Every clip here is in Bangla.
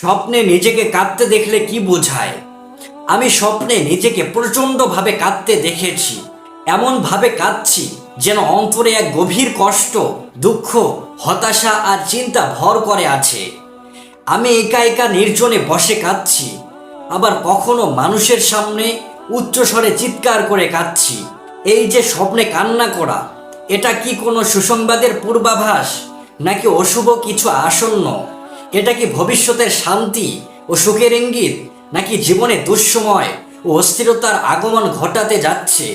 স্বপ্নে নিজেকে কাঁদতে দেখলে কি বোঝায়? আমি স্বপ্নে নিজেকে প্রচণ্ডভাবে কাঁদতে দেখেছি, এমনভাবে কাঁদছি যেন অন্তরে এক গভীর কষ্ট, দুঃখ, হতাশা আর চিন্তা ভর করে আছে। আমি একা একা নির্জনে বসে কাঁদছি, আবার কখনো মানুষের সামনে উচ্চস্বরে চিৎকার করে কাঁদছি। এই যে স্বপ্নে কান্না করা, এটা কি কোনো সুসংবাদের পূর্বাভাস, নাকি অশুভ কিছু আসন্ন? এটা কি ভবিষ্যতের শান্তি ও সুখের ইঙ্গিত, নাকি জীবনে দুঃসময় ও অস্থিরতার আগমন ঘটাতে যাচ্ছে?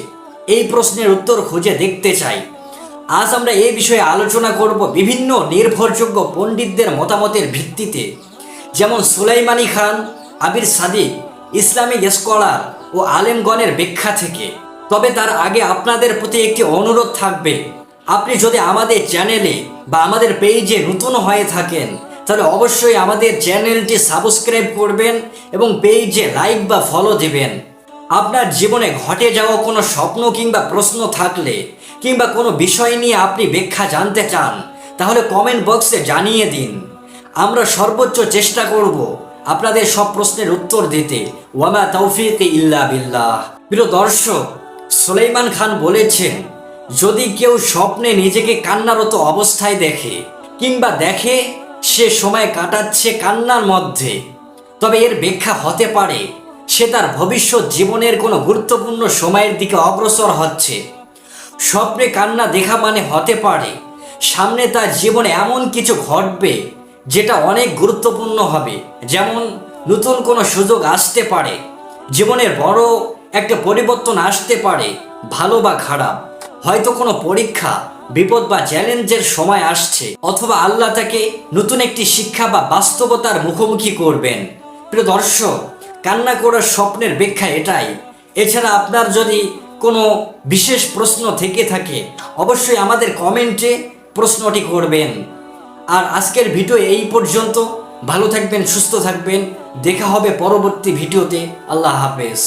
এই প্রশ্নের উত্তর খুঁজে দেখতে চাই। আজ আমরা এই বিষয়ে আলোচনা করব বিভিন্ন নির্ভরযোগ্য পণ্ডিতদের মতামতের ভিত্তিতে। যেমন সুলাইমানি খান, আবির সাদিক ইসলামিক স্কলার ও আলেমগণের ব্যাখ্যা থেকে। তবে তার আগে আপনাদের প্রতি একটি অনুরোধ থাকবে। আপনি যদি আমাদের চ্যানেলে বা আমাদের পেজে নতুন হয়ে থাকেন তাহলে অবশ্যই আমাদের চ্যানেলটি সাবস্ক্রাইব করবেন এবং পেজে লাইক বা ফলো দেবেন। আপনার জীবনে ঘটে যাওয়া কোনো স্বপ্ন কিংবা প্রশ্ন থাকলে কিংবা কোনো বিষয় নিয়ে আপনি ব্যাখ্যা জানতে চান, তাহলে কমেন্ট বক্সে জানিয়ে দিন। আমরা সর্বোচ্চ চেষ্টা করব আপনাদের সব প্রশ্নের উত্তর দিতে। ওয়ামা তৌফিক ইল্লা বিল্লাহ। প্রিয় দর্শক, সুলাইমান খান বলেছেন, যদি কেউ স্বপ্নে নিজেকে কান্নারত অবস্থায় দেখে কিংবা দেখে সে সময় কাটাচ্ছে কান্নার মধ্যে। তবে এর ব্যাখ্যা হতে পারে, সে তার ভবিষ্যৎ জীবনের কোনো গুরুত্বপূর্ণ সময়ের দিকে অগ্রসর হচ্ছে। স্বপ্নে কান্না দেখা মানে হতে পারে, সামনে তার জীবনে এমন কিছু ঘটবে যেটা অনেক গুরুত্বপূর্ণ হবে। যেমন, নতুন কোনো সুযোগ আসতে পারে, জীবনের বড় একটা পরিবর্তন আসতে পারে, ভালো বা খারাপ। হয়তো কোনো পরীক্ষা বিপদ বা চ্যালেঞ্জের সময় আসছে, অথবা আল্লাহ তাকে নতুন একটি শিক্ষা বা বাস্তবতার মুখোমুখি করবেন। প্রিয় দর্শক, কান্না করার স্বপ্নের ব্যাখ্যা এটাই। এছাড়া আপনার যদি কোনো বিশেষ প্রশ্ন থেকে থাকে, অবশ্যই আমাদের কমেন্টে প্রশ্নটি করবেন। আর আজকের ভিডিও এই পর্যন্ত। ভালো থাকবেন, সুস্থ থাকবেন। দেখা হবে পরবর্তী ভিডিওতে। আল্লাহ হাফেজ।